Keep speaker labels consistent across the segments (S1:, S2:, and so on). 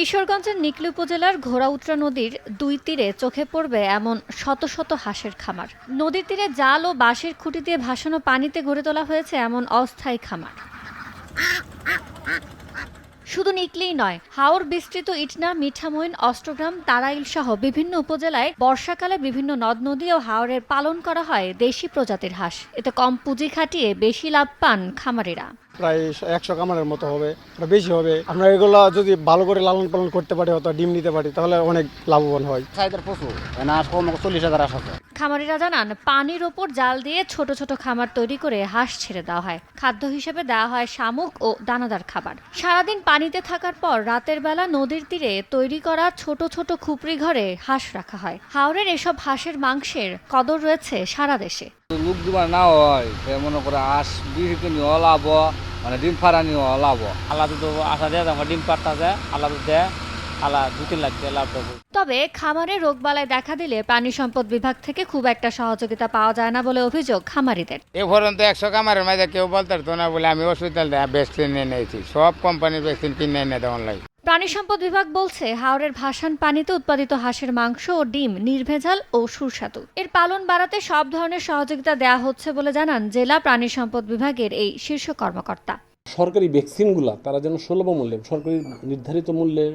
S1: কিশোরগঞ্জের নিকলি উপজেলার ঘোড়াউত্রা নদীর দুই তীরে চোখে পড়বে এমন শত শত হাঁসের খামার। নদীর তীরে জাল ও বাঁশের খুঁটি দিয়ে ভাসানো পানিতে গড়ে তোলা হয়েছে এমন অস্থায়ী খামার। শুধু নিকলেই নয় হাওর বিস্তৃত ইটনা মিঠামইন অষ্টগ্রাম তারাইল সহ বিভিন্ন উপজেলায় বর্ষাকালে বিভিন্ন নদ নদী ও হাওরের পালন করা হয় দেশি প্রজাতির হাঁস। এতে কম পুঁজি খাটিয়ে বেশি লাভ পান খামারিরা।
S2: প্রায় একশো কামারের মতো হবে বেশি হবে। আমরা এগুলো যদি ভালো করে লালন পালন করতে পারি অথবা ডিম নিতে পারি তাহলে অনেক লাভবান হয়।
S3: চাহিদার প্রচুর চল্লিশ হাজার আস আছে।
S1: খামারিরা জানান পানির ওপর জাল দিয়ে ছোট ছোট খামার তৈরি করে হাঁস ছেড়ে দেওয়া হয়। খাদ্য হিসেবে দেওয়া হয় শামুক ও দানাদার খাবার। সারাদিন পানিতে থাকার পর রাতের বেলা নদীর তীরে তৈরি করা ছোট ছোট খুপড়ি ঘরে হাঁস রাখা হয়। হাওরের এসব হাঁসের মাংসের কদর রয়েছে সারা দেশে।
S4: লোক দিবার না হয় সে মনে করে আস বিক্রি নিয়ে লাভ মানে ডিম ফাড়া নিয়ে লাভ
S5: আল্লাহ তো আশা দেয় ডিম পাট্টা দেয় আল্লাহ তো দেয় আল্লাহ দু তিন লাখ দেয় লাভ দেবো।
S1: তবে খামারে রোগবালায় দেখা দিলে প্রাণী সম্পদ বিভাগ থেকে খুব একটা সহযোগিতা পাওয়া যায় না বলে অভিযোগ খামারিদের।
S6: এ পর্যন্ত একশো কামারের মাঝে কেউ বলতে না বলে আমি হসপিটাল ভ্যাকসিন নিয়ে নিয়েছি। সব কোম্পানির ভ্যাকসিন কিনে এনে দেওয়ার লাগে
S1: প্রাণী সম্পদ বিভাগ বলছে হাওড়ের ভাসান পানিতে উৎপাদিত হাঁসের মাংস ও ডিম নির্ভেজাল ও সুস্বাদু। এর পালন বাড়াতে সব ধরনের সহযোগিতা দেওয়া হচ্ছে বলে জানান জেলা প্রাণী সম্পদ বিভাগের এই শীর্ষ কর্মকর্তা।
S7: সরকারি ভ্যাকসিনগুলো তারা যেন সুলভ মূল্যে সরকারি নির্ধারিত মূল্যে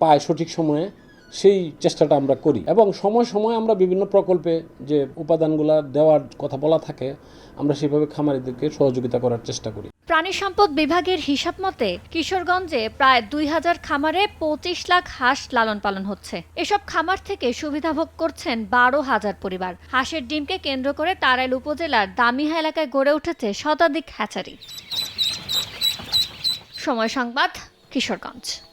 S7: পায় সঠিক সময়ে সেই চেষ্টাটা আমরা করি। এবং সময় সময় আমরা বিভিন্ন প্রকল্পে যে উপাদানগুলো দেওয়ার কথা বলা থাকে, আমরা সেভাবে খামারিদেরকে সহযোগিতা করার চেষ্টা করি।
S1: প্রাণী সম্পদ বিভাগের হিসাব মতে, কিশোরগঞ্জে প্রায় দুই হাজার খামারে পঁচিশ লাখ হাঁস লালন পালন হচ্ছে। এসব খামার থেকে সুবিধা ভোগ করছেন বারো হাজার পরিবার। হাঁসের ডিমকে কেন্দ্র করে তারাইল উপজেলার দামিহা এলাকায় গড়ে উঠেছে শতাধিক হ্যাচারি। সময় সংবাদ, কিশোরগঞ্জ।